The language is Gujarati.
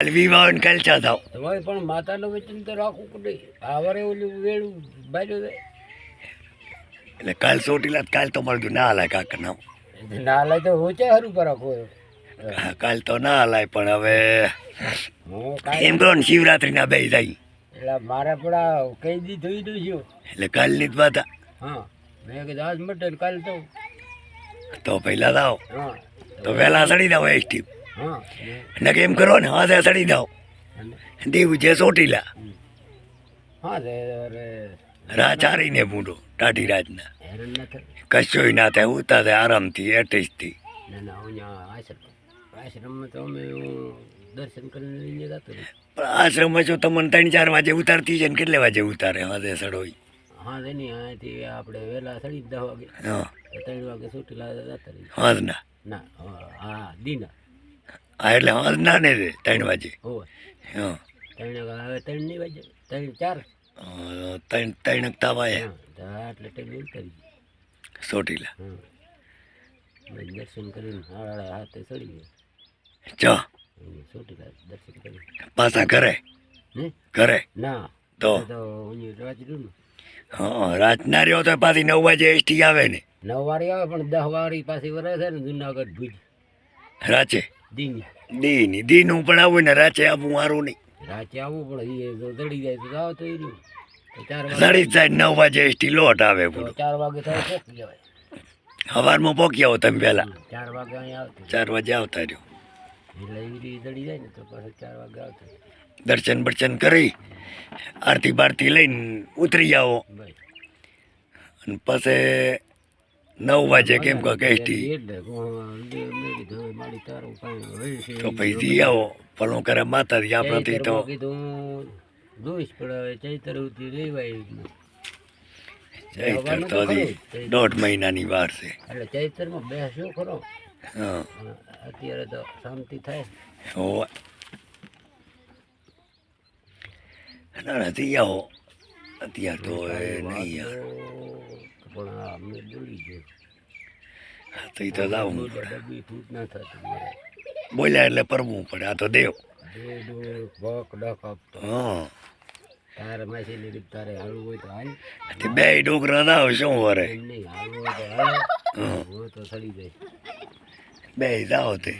કાલ વિવાહ ને કાલ ચા થાવ તમારે પણ માતાનું વચન તો રાખવું પડે આવરે ઓલું વેળું બાજુ એટલે કાલ સોટીલા કાલ તો મળતું ના હલાય કાકા નામ. ના હલાય તો હોચે હરું પર રાખો હા, કાલ તો ના હલાય પણ હવે હું કાંઈ એમ કહો ને શિવરાત્રિના બે જાય. એટલે મારે પડા કઈ દી થઈ દઉં છું. એટલે કાલની જ વાત હા મેં કીધું આજ મટે કાલ તો. તો પહેલા હા. તો વહેલા સડી દાવ એસટી. હા ને કેમ કરો ને હાથે સડી દાવ દેવ છે ચોટીલા. હા તે અરે રા ચારીને મૂંડો ટાઢી ના થાય કશોય ના થાય ઉતા થાય આરામથી એટેચથી ના ના આશ્રમમાં હું જો તમને ત્રણ ચાર વાગે ઉતારતી છે ને કેટલે વાગે ઉતારે હાથે સડોય હા તેની અહીંયાથી આપણે વહેલા સડી દસ વાગે. હા. ત્રણ વાગે છૂટી લાવે જતા રહી ના ના હા, હા દીના. હા એટલે ના ને રે ત્રણ વાગે. હા. ત્રણ વાગે ત્રણ ત્રણ ચાર? ત્રણ ત્રણ તાવાય હા તો આટલે ટાઈમે સોટીલા. દર્શન કરીને હાડા હાથે ચડી ગયા. ચા. છૂટી દર્શન કરી. પાછા ઘરે? ઘરે? ના. તો? હા રાતના રહ્યો તો પાછી નવ વાગે એસટી આવે ને. નવ વાર આવે પણ દસ વાર પાછી વરે છે ને જુનાગઢ ભુજ. રાચે? દીની. દીની. દીનું પણ આવું ને રાચે આવવું સારું નહીં. રાચે આવવું પણ એ દડી જાય તો જાવ તો એ સાડી જાય નવ વાગે એસટી લોટ આવે તો ચાર વાગે થાય જવાય. સવારમાં પોકી આવો તમે પહેલા. ચાર વાગે અહીંયા આવતું. ચાર વાગે આવતા રહ્યો. એટલે રીતે દડી જાય ને તો પાછું ચાર વાગે આવતા દર્શન બર્શન કરી આરતી બારતી લઈને ઉતરી આવો. બસ. અને પછી નવ વાગે કેમ કે હોય તો પછી આવો ફળો કરે માતાજી આપણાથી તો. જોઈશ પણ હવે ચૈતર સુધી રેવાય ચૈતર તો હજી દોઢ મહિનાની વાર છે. એટલે ચૈતરમાં બેસ્યો ખરો. હા. અત્યારે તો શાંતિ થાય. હો. ના ના આવો. અત્યારે તો એ નહીં યાર પણ આ અમને બોલી ગયો તો ઈ તો લાવવું પડે. ફૂટ ના થતું બોલ્યા એટલે પરવું પડે આ તો દેવ. તારે માસી ને તારે હાલવું હોય તો હાલ. તે બે ડોકરા ના હોય શું વરે? નહીં હાલવું હોય તો હાલ. તો સડી જાય. બે જાઓ તે.